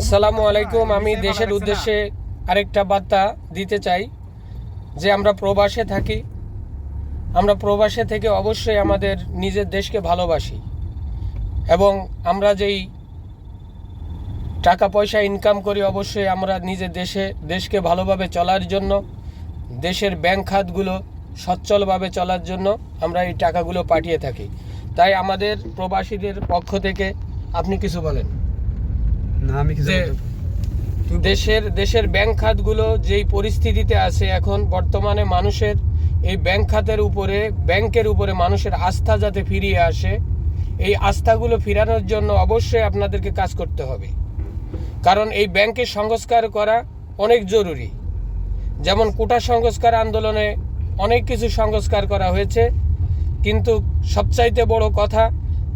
আসসালামু আলাইকুম। আমি দেশের উদ্দেশ্যে আরেকটা বার্তা দিতে চাই যে আমরা প্রবাসে থাকি। আমরা প্রবাসে থেকে অবশ্যই আমাদের নিজের দেশকে ভালোবাসি এবং আমরা যেই টাকা পয়সা ইনকাম করি অবশ্যই আমরা নিজের দেশে, দেশকে ভালোভাবে চলার জন্য, দেশের ব্যাংক খাতগুলো সচ্ছলভাবে চলার জন্য আমরা এই টাকাগুলো পাঠিয়ে থাকি। তাই আমাদের প্রবাসীদের পক্ষ থেকে আপনি কিছু বলেন। না আমি কিছু দেশের দেশের ব্যাংক খাতগুলো যেই পরিস্থিতিতে আছে এখন বর্তমানে মানুষের এই ব্যাংক খাতের উপরে ব্যাংকের উপরে মানুষের আস্থা যাতে ফিরিয়ে আসে এই আস্থাগুলো ফিরানোর জন্য অবশ্যই আপনাদেরকে কাজ করতে হবে। কারণ এই ব্যাংকের সংস্কার করা অনেক জরুরি। যেমন কোটা সংস্কার আন্দোলনে অনেক কিছু সংস্কার করা হয়েছে। কিন্তু সবচাইতে বড় কথা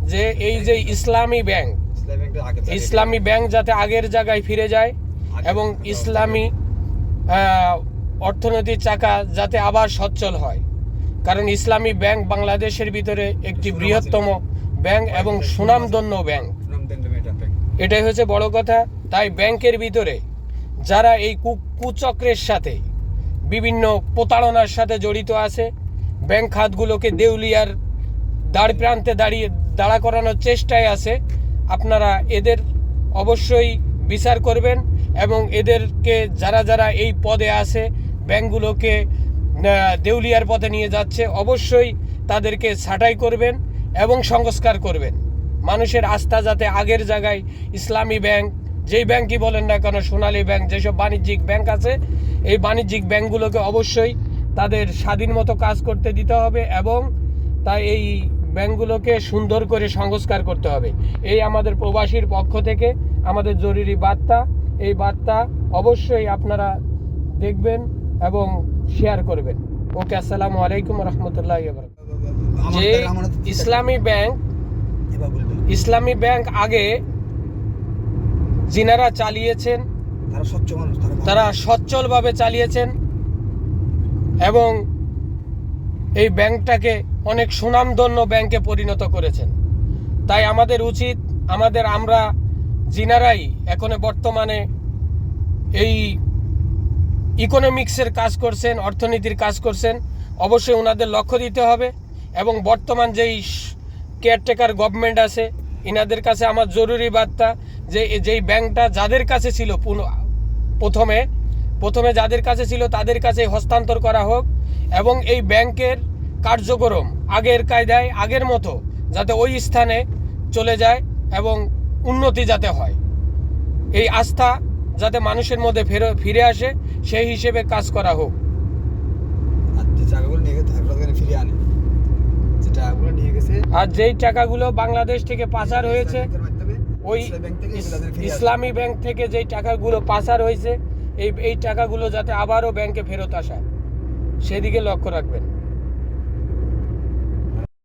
যে এই যে ইসলামী ব্যাংক ইসলামী ব্যাংক যাতে আগের জায়গায় ফিরে যায় এবং ইসলামী অর্থনৈতিক চাকা যাতে আবার সচ্ছল হয়। কারণ ইসলামী ব্যাংক বাংলাদেশের ভিতরে একটি বৃহত্তম ব্যাংক এবং সুনামধন্য ব্যাংক। এটাই হচ্ছে বড় কথা। তাই ব্যাংকের ভিতরে যারা এই কুচক্রের সাথে বিভিন্ন প্রতারণার সাথে জড়িত আছে ব্যাংক খাতগুলোকে দেউলিয়ার দাঁড় প্রান্তে দাঁড়িয়ে দাঁড়া করানোর চেষ্টায় আছে আপনারা এদের অবশ্যই বিচার করবেন এবং এদেরকে যারা যারা এই পদে আছে ব্যাংকগুলোকে দেউলিয়ার পথে নিয়ে যাচ্ছে, অবশ্যই তাদেরকে ছাঁটাই করবেন এবং সংস্কার করবেন। মানুষের আস্থা যাতে আগের জায়গায় ইসলামী ব্যাংক, যেই ব্যাংকই বলেন না কেন, সোনালী ব্যাংক, যেসব বাণিজ্যিক ব্যাংক আছে, এই বাণিজ্যিক ব্যাংকগুলোকে অবশ্যই তাদের স্বাধীন মতো কাজ করতে দিতে হবে এবং তাই এই ব্যাংকগুলোকে সুন্দর করে সংস্কার করতে হবে এই আমাদের প্রবাসীর পক্ষ থেকে আমাদের জরুরি বার্তা এই বার্তা অবশ্যই আপনারা দেখবেন এবং শেয়ার করবেন ওকে আসসালামু আলাইকুম রহমতুল্লাহ যে। ইসলামী ব্যাংক ইসলামী ব্যাংক আগে যিনারা চালিয়েছেন। তারা সচ্ছলভাবে চালিয়েছেন এবং এই ব্যাংকটাকে অনেক সুনামধন্য ব্যাংকে পরিণত করেছেন। তাই আমাদের উচিত, আমাদের আমরা যিনারাই এখন বর্তমানে এই ইকোনমিক্সের কাজ করছেন, অর্থনীতির কাজ করছেন, অবশ্যই ওনাদের লক্ষ্য দিতে হবে এবং বর্তমান যেই কেয়ারটেকার গভর্নমেন্ট আছে, ইনাদের কাছে আমার জরুরি বার্তা যে, যেই ব্যাংকটা যাদের কাছে ছিল প্রথমে প্রথমে যাদের কাছে ছিল তাদের কাছে হস্তান্তর করা হোক এবং এই ব্যাংকের কার্যক্রম আগের কায়দায় আগের মতো যাতে ওই স্থানে চলে যায় এবং উন্নতি যাতে হয়। এই আস্থা যাতে মানুষের মধ্যে ফেরো ফিরে আসে সেই হিসেবে কাজ করা হোক। আর যেই টাকাগুলো বাংলাদেশ থেকে পাচার হয়েছে ওই। ইসলামী ব্যাংক থেকে যেই টাকাগুলো পাচার হয়েছে এই এই টাকাগুলো যাতে আবারও ব্যাংকে ফেরত আসা। সেদিকে লক্ষ্য রাখবেন।